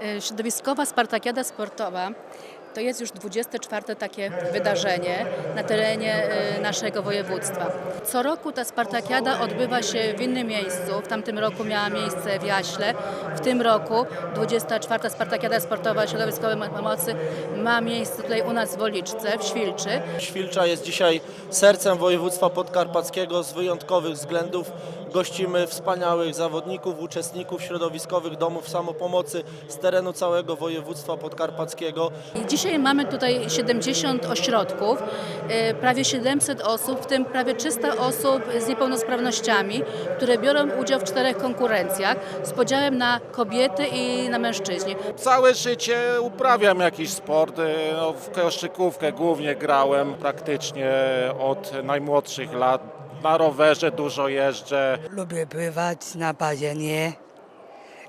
E, Środowiskowa Spartakiada Sportowa to jest już 24 takie wydarzenie na terenie e, naszego województwa. Co roku ta Spartakiada odbywa się w innym miejscu. W tamtym roku miała miejsce w Jaśle. W tym roku 24 Spartakiada Sportowa Środowiskowej Pomocy ma miejsce tutaj u nas w Woliczce, w Świlczy. Świlcza jest dzisiaj sercem województwa podkarpackiego z wyjątkowych względów. Gościmy wspaniałych zawodników, uczestników środowiskowych domów samopomocy z terenu całego województwa podkarpackiego. Dzisiaj mamy tutaj 70 ośrodków, e, prawie 700 osób, w tym prawie 300 osób z niepełnosprawnościami, które biorą udział w czterech konkurencjach z podziałem na kobiety i na mężczyźni. Całe życie uprawiam jakiś sport. No, w koszykówkę głównie grałem praktycznie od najmłodszych lat. Na rowerze dużo jeżdżę. Lubię pływać na basenie,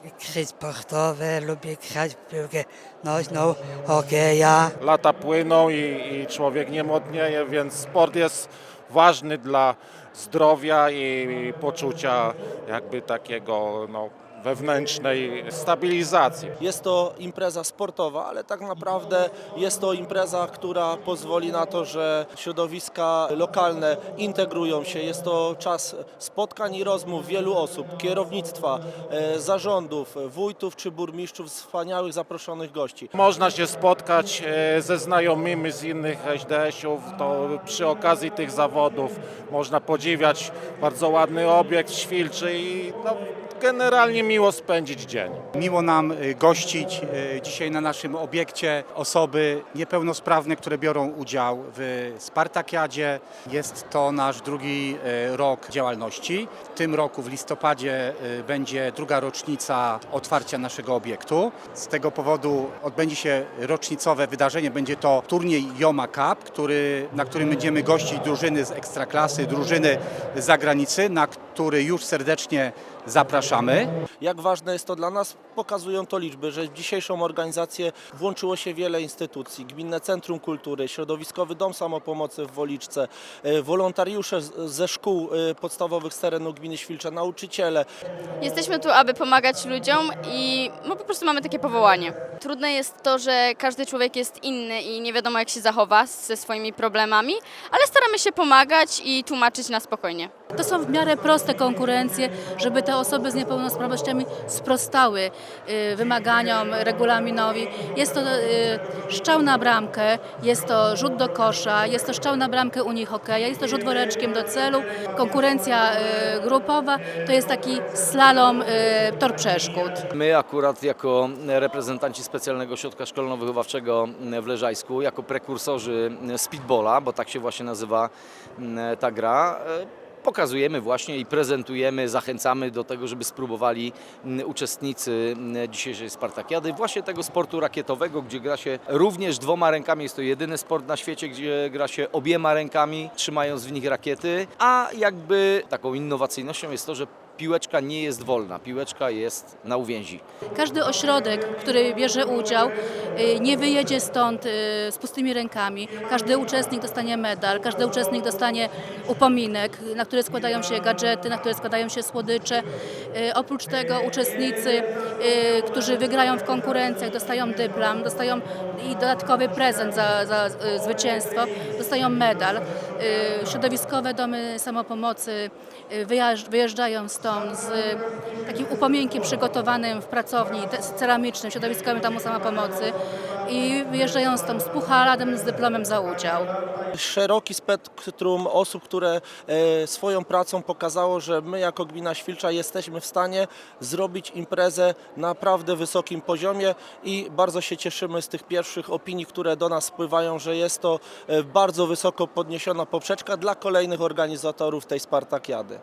gry sportowe, lubię grać w piłkę nożną, hokeja. Lata płyną i, i człowiek nie modnieje, więc sport jest ważny dla zdrowia i poczucia jakby takiego no, wewnętrznej stabilizacji. Jest to impreza sportowa, ale tak naprawdę jest to impreza, która pozwoli na to, że środowiska lokalne integrują się. Jest to czas spotkań i rozmów wielu osób, kierownictwa, e, zarządów, wójtów czy burmistrzów, wspaniałych zaproszonych gości. Można się spotkać e, ze znajomymi z innych ŚDŚ-ów, to przy okazji tych zawodów można podziwiać bardzo ładny obiekt Świlczy i no, generalnie miło spędzić dzień. Miło nam y, gościć y, dzisiaj na naszym obiekcie osoby niepełnosprawne, które biorą udział w Spartakiadzie. Jest to nasz drugi y, rok działalności. W tym roku w listopadzie będzie druga rocznica otwarcia naszego obiektu. Z tego powodu odbędzie się rocznicowe wydarzenie. Będzie to turniej Joma Cup, który, na którym będziemy gościć drużyny z Ekstraklasy, drużyny z zagranicy, na który już serdecznie zapraszamy. Jak ważne jest to dla nas, pokazują to liczby, że w dzisiejszą organizację włączyło się wiele instytucji. Gminne Centrum Kultury, Środowiskowy Dom Samopomocy w Woliczce, e, wolontariusze ze szkół e, podstawowych z terenu gminy Świlcze, nauczyciele. Jesteśmy tu, aby pomagać ludziom i no, po prostu mamy takie powołanie. Trudne jest to, że każdy człowiek jest inny i nie wiadomo jak się zachowa ze swoimi problemami, ale staramy się pomagać i tłumaczyć na spokojnie. To są w miarę proste konkurencje, żeby te osoby z niepełnosprawnościami sprostały y, wymaganiom, regulaminowi. Jest to y, szczał na bramkę, jest to rzut do kosza, jest to szczał na bramkę Unii Hokeja, jest to rzut woreczkiem do celu. Konkurencja y, grupowa to jest taki slalom tor przeszkód. My akurat jako reprezentanci specjalnego ośrodka szkolno-wychowawczego w Leżajsku, jako prekursorzy speedbola, bo tak się właśnie nazywa mm, ta gra, pokazujemy właśnie i prezentujemy, zachęcamy do tego, żeby spróbowali mm, uczestnicy mm, dzisiejszej Spartakiady właśnie tego sportu rakietowego, gdzie gra się również dwoma rękami. Jest to jedyny sport na świecie, gdzie gra się obiema rękami, trzymając w nich rakiety, a jakby taką innowacyjnością jest to, że piłeczka nie jest wolna, piłeczka jest na uwięzi. Każdy ośrodek, który bierze udział, y, nie wyjedzie stąd y, z pustymi rękami. Każdy uczestnik dostanie medal, każdy uczestnik dostanie upominek, na które składają się gadżety, na które składają się słodycze. Y, Oprócz tego uczestnicy, którzy wygrają w konkurencjach, dostają dyplom, dostają i dodatkowy prezent za, za zwycięstwo, dostają medal. Środowiskowe domy samopomocy wyjeżdżają stąd z takim upominkiem przygotowanym w pracowni z ceramicznym, środowiskowym domu samopomocy i wyjeżdżają stąd z pucharadem, z dyplomem za udział. Szeroki spektrum osób, które e, swoją pracą pokazało, że my jako gmina Świlcza jesteśmy w stanie zrobić imprezę na naprawdę wysokim poziomie i bardzo się cieszymy z tych pierwszych opinii, które do nas spływają, że jest to e, bardzo wysoko podniesiona poprzeczka dla kolejnych organizatorów tej Spartakiady.